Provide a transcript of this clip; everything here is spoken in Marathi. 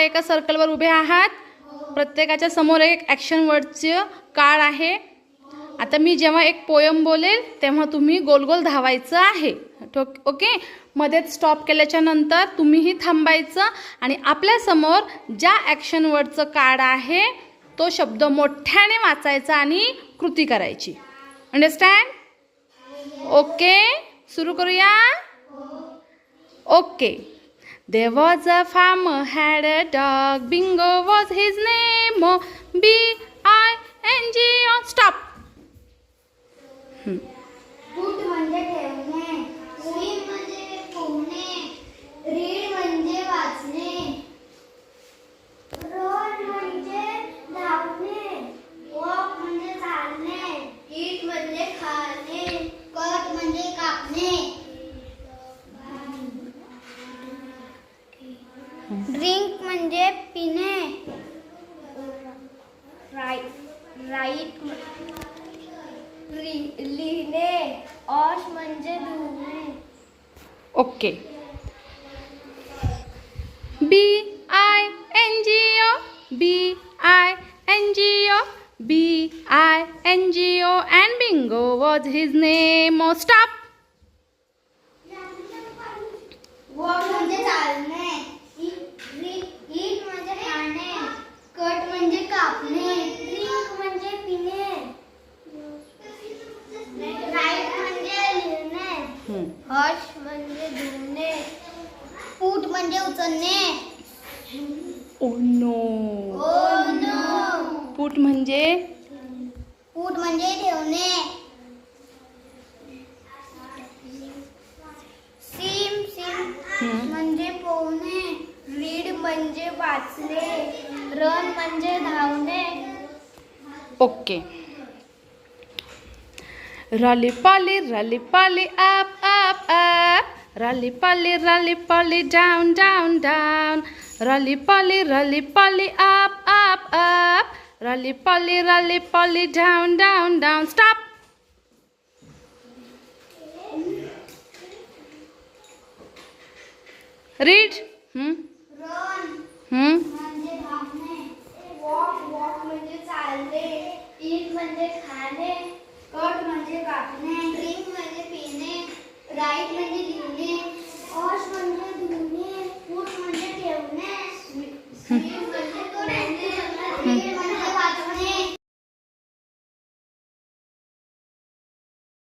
एका सर्कलवर उभे आहात. प्रत्येकाच्या समोर एक ॲक्शन वर्डचं कार्ड आहे. आता मी जेव्हा एक पोयम बोलेल तेव्हा तुम्ही गोल गोल धावायचं आहे. ठोक- ओके मध्येच स्टॉप केल्याच्यानंतर तुम्हीही थांबायचं आणि आपल्यासमोर ज्या ॲक्शन वर्डचं कार्ड आहे तो शब्द मोठ्याने वाचायचा आणि कृती करायची. अंडरस्टँड ओके सुरू करूया? Okay There was a farmer had a dog. Bingo was his name. Oh, B drink मज़े पीने राइट राइट लिहिणे. ऑश म्हणजे धुणे okay. B I N G O, B I N G O, B I N G O and Bingo was his name, O, stop. Wash म्हणजे धुणे. फूट म्हणजे उचलणे. Oh no. Oh no. Put म्हणजे? फूट म्हणजे ठेवणे. Swim swim. म्हणजे पोहणे. रीड म्हणजे वाचणे. रन म्हणजे धावणे. Okay. Rolly polly, rolly polly, up, up, up. Rolly polly, rolly polly, down, down, down. Rolly polly, rolly polly, up, up, up. Rolly polly, rolly polly, down, down, down. Stop. Read. Hmm. Run Hmm.